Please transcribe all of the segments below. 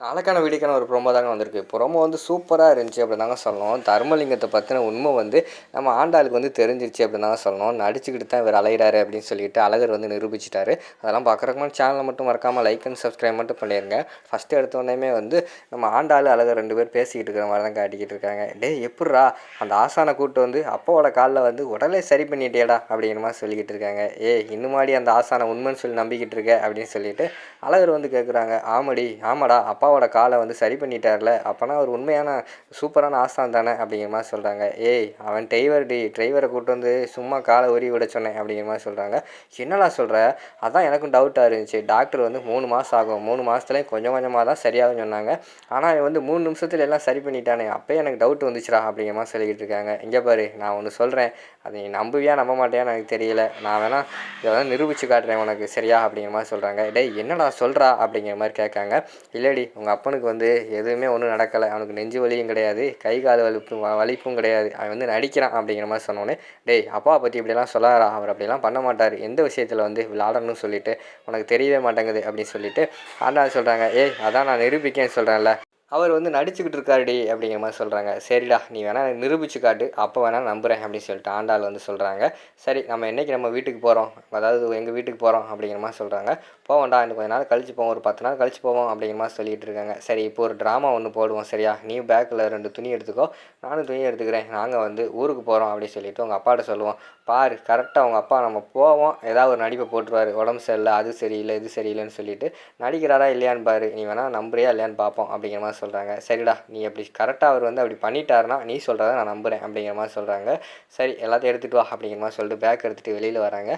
நாளைக்கான வீடியோக்கான ஒரு ப்ரோமோ தாங்க வந்திருக்கு. ப்ரோமோ வந்து சூப்பராக இருந்துச்சு அப்படின்னு தாங்க சொல்லணும். தர்மலிங்கத்தை பற்றின உண்மை வந்து நம்ம ஆண்டாளுக்கு வந்து தெரிஞ்சிருச்சு அப்படி தாங்க சொல்லணும். நடிச்சுக்கிட்டு தான் இவர் அலைகிறாரு அப்படின்னு சொல்லிட்டு அழகர் வந்து நிரூபிச்சிட்டாரு. அதெல்லாம் பார்க்குறக்கு சேனலை மட்டும் மறக்காமல் லைக் அண்ட் சப்ஸ்கிரைப் மட்டும் பண்ணிடுங்க ஃபஸ்ட்டு எடுத்தோடனே வந்து நம்ம ஆண்டாள் அழகர் ரெண்டு பேர் பேசிக்கிட்டு இருக்கிற மாதிரி தான் காட்டிக்கிட்டு இருக்காங்க. டேய் எப்பட்றா? அந்த ஆசானை கூட்டு வந்து அப்பாவோட காலில் வந்து உடலே சரி பண்ணிட்டேடா அப்படிங்கிற மாதிரி சொல்லிக்கிட்டு இருக்காங்க. ஏ இன்னும் அந்த ஆசானை உண்மைன்னு சொல்லி நம்பிக்கிட்டு இருக்க அப்படின்னு சொல்லிட்டு அழகர் வந்து கேட்குறாங்க ஆமாடி ஆமாடா அப்பாவோட காலை வந்து சரி பண்ணிட்டார்ல அப்போனா அவர் உண்மையான சூப்பரான ஆசான் தானே அப்படிங்கிற மாதிரி சொல்கிறாங்க ஏய் அவன் டிரைவர் டி டிரைவரை கூட்டு வந்து சும்மா காலை உரி விட சொன்னேன் அப்படிங்கிற மாதிரி சொல்கிறாங்க என்னடா சொல்கிற அதான் எனக்கும் டவுட்டாக இருந்துச்சு. டாக்டர் வந்து மூணு மாதம் ஆகும். மூணு மாதத்துலேயும் கொஞ்சம் கொஞ்சமாக தான் சரியாகும் சொன்னாங்க. ஆனால் அவன் வந்து மூணு நிமிஷத்துல எல்லாம் சரி பண்ணிட்டானே. அப்போயே எனக்கு டவுட் வந்துச்சுடா அப்படிங்கிற மாதிரி சொல்லிக்கிட்டு இருக்காங்க. இங்கே பாரு நான் ஒன்று சொல்கிறேன் அதை நீ நம்புவியா நம்ப மாட்டியான்னு எனக்கு தெரியல. நான் வேணால் இதை வந்து நிரூபித்து காட்டுறேன் உனக்கு. சரியா அப்படிங்கிற மாதிரி சொல்கிறாங்க டேய் என்னடா சொல்கிறா அப்படிங்கிற மாதிரி கேட்காங்க. இல்லடி உங்கள் அப்பனுக்கு வந்து எதுவுமே ஒன்றும் நடக்கலை. அவனுக்கு நெஞ்சு வலியும் கிடையாது கை கால் வலிப்பும் வலிப்பும் கிடையாது. அவன் வந்து நடிக்கிறான் அப்படிங்கிற மாதிரி சொன்னோன்னே டேய் அப்பாவை பற்றி இப்படிலாம் சொல்லாரா அவர் அப்படிலாம் பண்ண மாட்டார். எந்த விஷயத்தில் வந்து விளாடணும்னு சொல்லிட்டு உனக்கு தெரியவே மாட்டேங்குது அப்படின்னு சொல்லிட்டு ஆண்டா சொல்கிறாங்க ஏய் அதான் நான் நிரூபிக்கேன்னு சொல்கிறேன்ல அவர் வந்து நடிச்சுக்கிட்டு இருக்காருடி அப்படிங்கிற மாதிரி சொல்கிறாங்க சரிடா நீ வேணால் நிரூபிச்சு காட்டு அப்போ வேணால் நம்புகிறேன் அப்படின்னு சொல்லிட்டு ஆண்டாள் வந்து சொல்கிறாங்க சரி நம்ம என்னைக்கு நம்ம வீட்டுக்கு போகிறோம் அதாவது எங்கள் வீட்டுக்கு போகிறோம் அப்படிங்கிற மாதிரி சொல்கிறாங்க போவோம்டா இன்னும் கொஞ்ச நாள் கழிச்சு போவோம் ஒரு பத்து நாள் கழிச்சு போவோம் அப்படிங்கிற மாதிரி சொல்லிகிட்டு இருக்காங்க. சரி இப்போ ஒரு ட்ராமா ஒன்று போடுவோம் சரியா? நீ பேக்கில் ரெண்டு துணி எடுத்துக்கோ நானும் துணி எடுத்துக்கிறேன். நாங்கள் வந்து ஊருக்கு போகிறோம் அப்படின்னு சொல்லிட்டு உங்கள் அப்பாட்ட சொல்லுவோம். பாரு கரெக்டாக உங்கள் அப்பா நம்ம போவோம். ஏதாவது ஒரு நடிப்பை போட்டுருவார். உடம்பு சரியில்லை அது சரியில்லை இது சரியில்லைன்னு சொல்லிட்டு நடிக்கிறாரா இல்லையான்னு பாரு. நீ வேணால் நம்புறியா இல்லையான்னு பார்ப்போம் அப்படிங்கிற மாதிரி சொல்கிறாங்க சரிடா நீ அப்படி கரெக்டாக அவர் வந்து அப்படி பண்ணிட்டாருன்னா நீ சொல்கிறத நான் நம்புகிறேன் அப்படிங்கிற மாதிரி சொல்கிறாங்க சரி எல்லாத்தையும் எடுத்துகிட்டு வா அப்படிங்கிற மாதிரி சொல்லிட்டு பேக் எடுத்துகிட்டு வெளியில் வராங்க.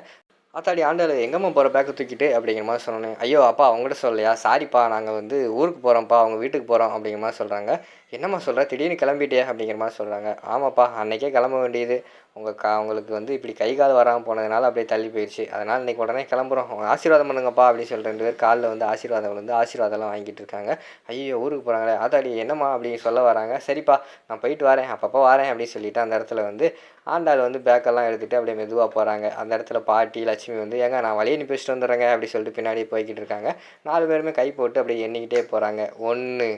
ஆத்தாடி ஆண்டாள் எங்கம்மா போகிற பேக்கை தூக்கிட்டு? அப்படிங்கிற மாதிரி சொன்னேன் ஐயோ அப்பா அவங்ககிட்ட சொல்லையா சாரிப்பா நாங்கள் வந்து ஊருக்கு போகிறோம்ப்பா அவங்க வீட்டுக்கு போகிறோம் அப்படிங்கிற மாதிரி சொல்கிறாங்க என்னம்மா சொல்கிற திடீர்னு கிளம்பிட்டே அப்படிங்கிற மாதிரி சொல்கிறாங்க ஆமாப்பா அன்னைக்கே கிளம்ப வேண்டியது. உங்கள் கா உங்களுக்கு வந்து இப்படி கை கால் வராமல் போனதுனால அப்படியே தள்ளி போயிடுச்சு அதனால் இன்னைக்கு உடனே கிளம்புறோம். ஆசீர்வாதம் பண்ணுங்கப்பா அப்படின்னு சொல்லிட்டு ரெண்டு பேர் காலில் வந்து ஆசீர்வாதம் வந்து ஆசீர்வாதம்லாம் வாங்கிட்டு இருக்காங்க. ஐயோ ஊருக்கு போகிறாங்களே அதாடி என்னம்மா அப்படின்னு சொல்ல வராங்க. சரிப்பா நான் போயிட்டு வரேன். அப்பப்போ வரேன் அப்படின்னு சொல்லிட்டு அந்த இடத்துல வந்து ஆண்டாள் வந்து பேக்கெல்லாம் எடுத்துகிட்டு அப்படியே மெதுவாக போகிறாங்க அந்த இடத்துல பாட்டி லட்சுமி வந்து ஏங்க நான் வழியை அனுப்பிச்சிட்டு வந்துடுறேங்க. அப்படி சொல்லிட்டு பின்னாடி போய்கிட்டு இருக்காங்க. நாலு பேருமே கை போட்டு அப்படியே எண்ணிக்கிட்டே போகிறாங்க ஒன்று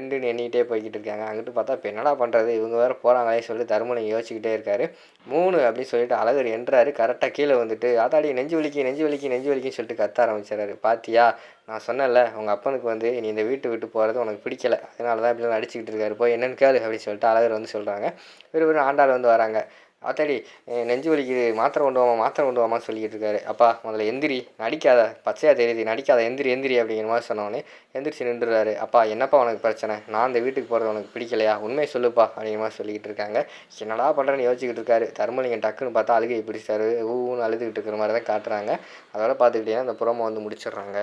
ஃப்ரெண்டுன்னு எண்ணிக்கிட்டே போய்கிட்டு இருக்காங்க. அங்கிட்டு பார்த்தா இப்போ என்னடா பண்ணுறது இவங்க வேறு போகிறாங்களே சொல்லிட்டு தர்மனை யோசிச்சுக்கிட்டே இருக்காரு. மூணு அப்படின்னு சொல்லிட்டு அழகர் என்றாரு. கரெக்டாக கீழே வந்துட்டு அதாடி நெஞ்சு வலிக்கு நெஞ்சு வலிக்கு நெஞ்சு வலிக்குன்னு சொல்லிட்டு கத்த ஆரம்பிச்சிடறாரு. பாத்தியா? நான் சொன்னேன்ல உங்கள் அப்பனுக்கு வந்து நீ இந்த வீட்டு விட்டு போகிறது உனக்கு பிடிக்கல. அதனால தான் இப்படி நடிச்சுக்கிட்டு இருக்காரு. போய் என்னன்னு கேளு அப்படின்னு சொல்லிட்டு அழகர் வந்து சொல்கிறாங்க வெறும் ஆண்டாள் வந்து வராங்க. ஆத்தாடி நெஞ்சு வலிக்குது. மாத்திரை கொண்டு வாமா மாத்திரை கொண்டு வாமான்னு சொல்லிக்கிட்டு இருக்காரு. அப்பா முதல்ல எந்திரி. நடிக்காத. பச்சையாக தெரியுது. நடிக்காத. எந்திரி எந்திரி அப்படிங்கிற மாதிரி சொன்னோடனே எந்திரிச்சு நின்றுறாரு அப்பா என்னப்பா உனக்கு பிரச்சனை? நான் அந்த வீட்டுக்கு போகிறது உனக்கு பிடிக்கலையா? உண்மையை சொல்லுப்பா அப்படிங்கிற மாதிரி சொல்லிக்கிட்டு இருக்காங்க. என்னடா பண்ணுறேன்னு யோசிச்சுக்கிட்டு இருக்காரு. தர்மலிங்கம் டக்குன்னு பார்த்தா அழுகை பிடிச்சாரு. ஊன்னு அழுதுகிட்டு இருக்கிற மாதிரி தான் காட்டுறாங்க. அதோட பார்த்துக்கிட்டீங்கன்னா அந்த புறமா வந்து முடிச்சிடுறாங்க.